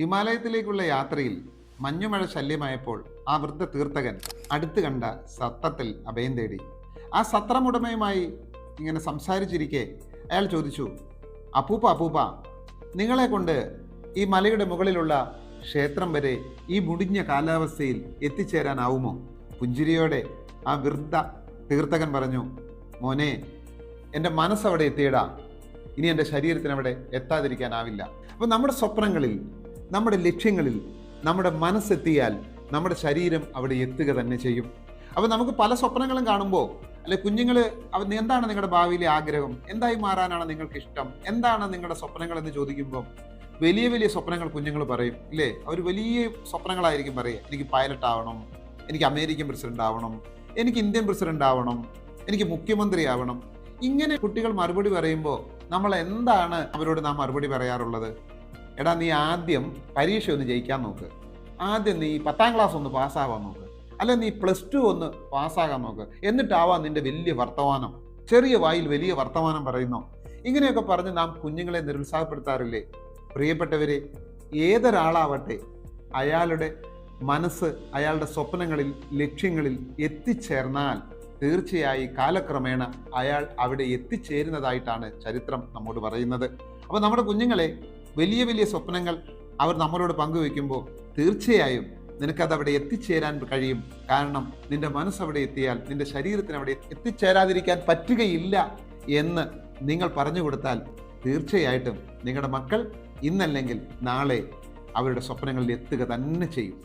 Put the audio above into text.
ഹിമാലയത്തിലേക്കുള്ള യാത്രയിൽ മഞ്ഞുമഴ ശല്യമായപ്പോൾ ആ വൃദ്ധ തീർത്ഥകൻ അടുത്തു കണ്ട സത്രത്തിൽ അഭയം തേടി. ആ സത്രമുടമയുമായി ഇങ്ങനെ സംസാരിച്ചിരിക്കെ അയാൾ ചോദിച്ചു അപ്പൂപ്പ അപ്പൂപ്പ നിങ്ങളെ കൊണ്ട് ഈ മലയുടെ മുകളിലുള്ള ക്ഷേത്രം വരെ ഈ മുടിഞ്ഞ കാലാവസ്ഥയിൽ എത്തിച്ചേരാനാവുമോ? പുഞ്ചിരിയോടെ ആ വൃദ്ധ തീർത്ഥകൻ പറഞ്ഞു മോനെ എന്റെ മനസ്സവിടെ എത്തിയിടാം. ഇനി എന്റെ ശരീരത്തിന് അവിടെ എത്താതിരിക്കാനാവില്ല. അപ്പോൾ നമ്മുടെ സ്വപ്നങ്ങളിൽ നമ്മുടെ ലക്ഷ്യങ്ങളിൽ നമ്മുടെ മനസ്സെത്തിയാൽ നമ്മുടെ ശരീരം അവിടെ എത്തുക തന്നെ ചെയ്യും. അപ്പോൾ നമുക്ക് പല സ്വപ്നങ്ങളും കാണുമ്പോൾ അല്ലെ കുഞ്ഞുങ്ങൾ എന്താണ് നിങ്ങളുടെ ഭാവിയിലെ ആഗ്രഹം? എന്തായി മാറാനാണ് നിങ്ങൾക്ക് ഇഷ്ടം? എന്താണ് നിങ്ങളുടെ സ്വപ്നങ്ങൾ എന്ന് ചോദിക്കുമ്പോൾ വലിയ വലിയ സ്വപ്നങ്ങൾ കുഞ്ഞുങ്ങൾ പറയും ഇല്ലേ? അവർ വലിയ സ്വപ്നങ്ങളായിരിക്കും പറയുക. എനിക്ക് പൈലറ്റ് ആവണം എനിക്ക് അമേരിക്കൻ പ്രസിഡന്റ് ആവണം എനിക്ക് ഇന്ത്യൻ പ്രസിഡന്റ് ആവണം എനിക്ക് മുഖ്യമന്ത്രി ആവണം. ഇങ്ങനെ കുട്ടികൾ മറുപടി പറയുമ്പോൾ നമ്മൾ എന്താണ് അവരോട് നാം മറുപടി പറയാറുള്ളത്? എടാ നീ ആദ്യം പരീക്ഷ ഒന്ന് ജയിക്കാൻ നോക്ക്. ആദ്യം നീ പത്താം ക്ലാസ് ഒന്ന് പാസ്സാവാൻ നോക്ക്. അല്ല നീ പ്ലസ് ടു ഒന്ന് പാസ്സാകാൻ നോക്ക്. എന്നിട്ടാവാം നിന്റെ വലിയ വർത്തമാനം. ചെറിയ വായിൽ വലിയ വർത്തമാനം പറയുന്നു. ഇങ്ങനെയൊക്കെ പറഞ്ഞ് നാം കുഞ്ഞുങ്ങളെ നിരുത്സാഹപ്പെടുത്താറില്ലേ? പ്രിയപ്പെട്ടവരെ ഏതൊരാളാവട്ടെ അയാളുടെ മനസ്സ് അയാളുടെ സ്വപ്നങ്ങളിൽ ലക്ഷ്യങ്ങളിൽ എത്തിച്ചേർന്നാൽ തീർച്ചയായി കാലക്രമേണ അയാൾ അവിടെ എത്തിച്ചേരുന്നതായിട്ടാണ് ചരിത്രം നമ്മോട് പറയുന്നത്. അപ്പോൾ നമ്മുടെ കുഞ്ഞുങ്ങളെ വലിയ വലിയ സ്വപ്നങ്ങൾ അവർ നമ്മളോട് പങ്കുവെക്കുമ്പോൾ തീർച്ചയായും നിനക്കത് അവിടെ എത്തിച്ചേരാൻ കഴിയും. കാരണം നിന്റെ മനസ്സ് അവിടെ എത്തിയാൽ നിന്റെ ശരീരത്തിന് അവിടെ എത്തിച്ചേരാതിരിക്കാൻ പറ്റുകയില്ല എന്ന് നിങ്ങൾ പറഞ്ഞു കൊടുത്താൽ തീർച്ചയായിട്ടും നിങ്ങളുടെ മക്കൾ ഇന്നല്ലെങ്കിൽ നാളെ അവരുടെ സ്വപ്നങ്ങളിൽ എത്തുക തന്നെ ചെയ്യും.